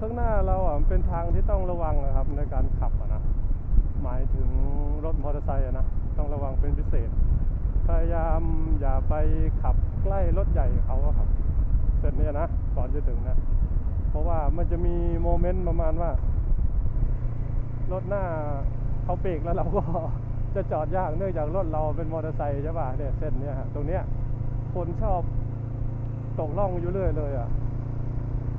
ข้างหน้าเราอะมันเป็นทางที่ต้องระวังนะครับในการขับนะหมายถึงรถมอเตอร์ไซค์อะนะต้องระวังเป็นพิเศษ พยายามอย่าไปขับใกล้รถใหญ่เขาครับ เสร็จเนี่ยนะก่อนจะถึงนะเพราะว่ามันจะมีโมเมนต์ประมาณว่ารถหน้าเขาเบรกแล้วเราก็จะจอดยากเนื่องจากรถเราเป็นมอเตอร์ไซค์ใช่ป่ะเนี่ยเส้นเนี้ยตรงเนี้ยคนชอบตกล่องอยู่เรื่อยเลยอะ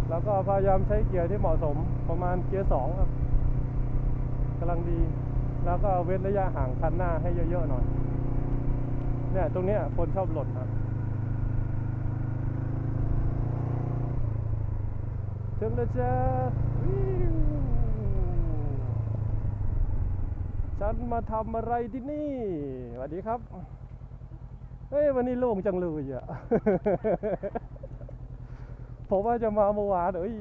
แล้วก็พยายามใช้เกียร์ที่เหมาะสมประมาณเกียร์สองครับกำลังดี แล้วก็เว้นระยะห่างคันหน้าให้เยอะๆหน่อย เนี่ยตรงนี้คนชอบหล่นครับถึงแล้วจ้าฉันมาทำอะไรที่นี่สวัสดีครับ เฮ้ยวันนี้โล่งจังเลยอะ ผมว่าจะมาเมื่อวานเอ้ย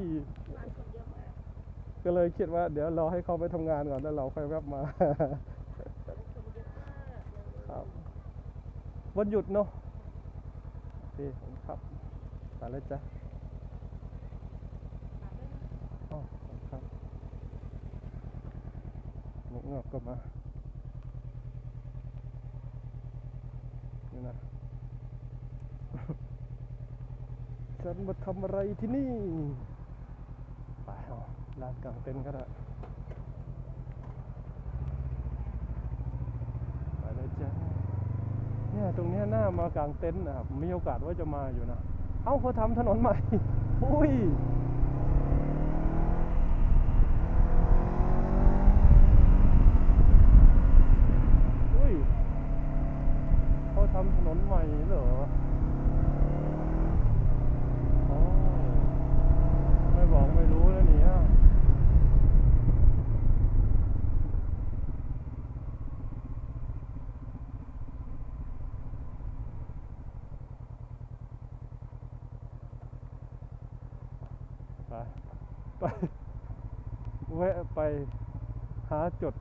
ก็เลยคิดว่าเดี๋ยวรอให้เขาไปทำงานก่อนแล้วเราค่อยแวบมาครับวันหยุดเนาะโอเคผมครับไปแล้วจ้ะอ๋อครับงอกก็มา นี่นะ ฉันมาทำอะไรที่นี่ไปเอาลานกลางเต็นท์ก็ได้ไปเลยจ้ะเนี่ยตรงนี้หน้ามากลางเต็นท์นะครับ มีโอกาสว่าจะมาอยู่นะ เอ้าเขาทำถนนใหม่ อุ้ยเขาทำถนนใหม่เหรออ๋อไม่บอกไม่รู้แล้วเนี่ย ไป ไปแวะไปหาจุด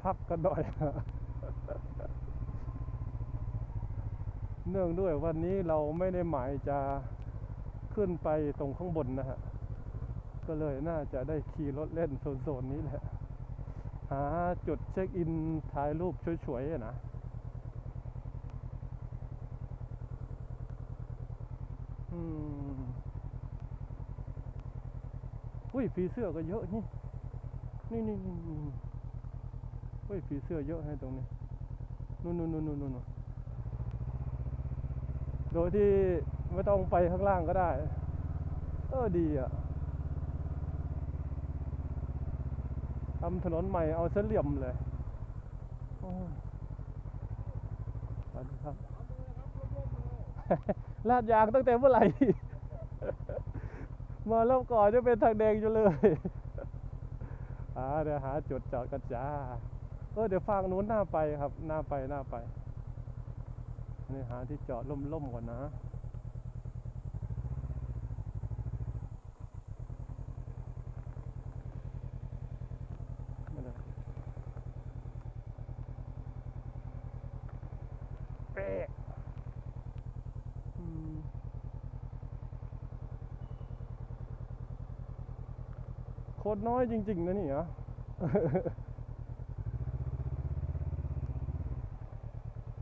พักกันหน่อย เนื่องด้วยวันนี้เราไม่ได้หมายจะขึ้นไปตรงข้างบนนะฮะ ก็เลยน่าจะได้ขี่รถเล่นโซนๆนี้แหละ หาจุดเช็คอินถ่ายรูปสวยๆอะนะอืม อุ้ยผีเสื้อก็เยอะนี่นี่นี่นี่นี่อุ้ยผีเสื้อเยอะให้ตรงนี้นู่นนู่นนู่นนู่นนู่นโดยที่ไม่ต้องไปข้างล่างก็ได้ เออดีอะทำถนนใหม่เอาเส้นเหลี่ยมเลยโอ้ยสวัสดีครับลาดยางตั้งแต่เมื่อไหร่ มาเริ่มก่อนจะเป็นทางแดงอยู่เลยอ่าเดี๋ยวหาจุดจอดกันจ้าเออเดี๋ยวฟังนู้นหน้าไปครับ หน้าไปหน้าไป นี่หาที่จอดล่มๆก่อนนะ ไม่ได้เป๊ะอืม โคตรน้อยจริง ๆ นะนี่เหรอ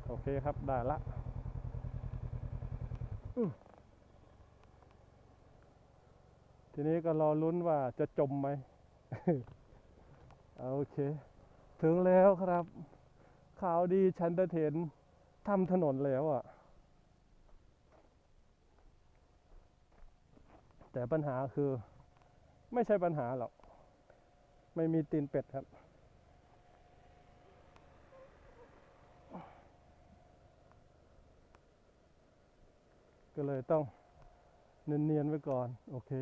โอเคครับ ได้ละทีนี้ก็รอลุ้นว่าจะจมไหมโอเค ถึงแล้วครับข่าวดีชันตะเถนทำถนนแล้วอะ แต่ปัญหาคือไม่ใช่ปัญหาหรอก ไม่มีตีนเป็ดครับ ก็เลยต้องเนียนๆไว้ก่อน โอเค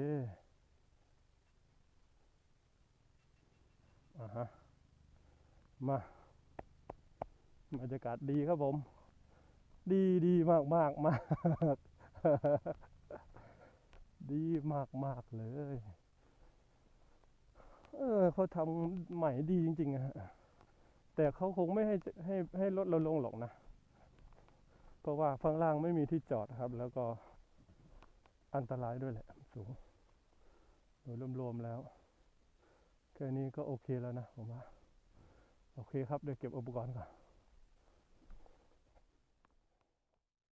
อ่าฮะมาบรรยากาศดีครับผม ดีดีมากมากมาก ดีมากมากเลย เขาทำใหม่ดีจริงๆอะฮะแต่เขาคงไม่ให้ให้ให้รถเราลงหรอกนะ เพราะว่าข้างล่างไม่มีที่จอดครับ แล้วก็อันตรายด้วยแหละสูงโดยรวมๆแล้วแค่นี้ก็โอเคแล้วนะผมว่า โอเคครับเดี๋ยวเก็บอุปกรณ์ก่อน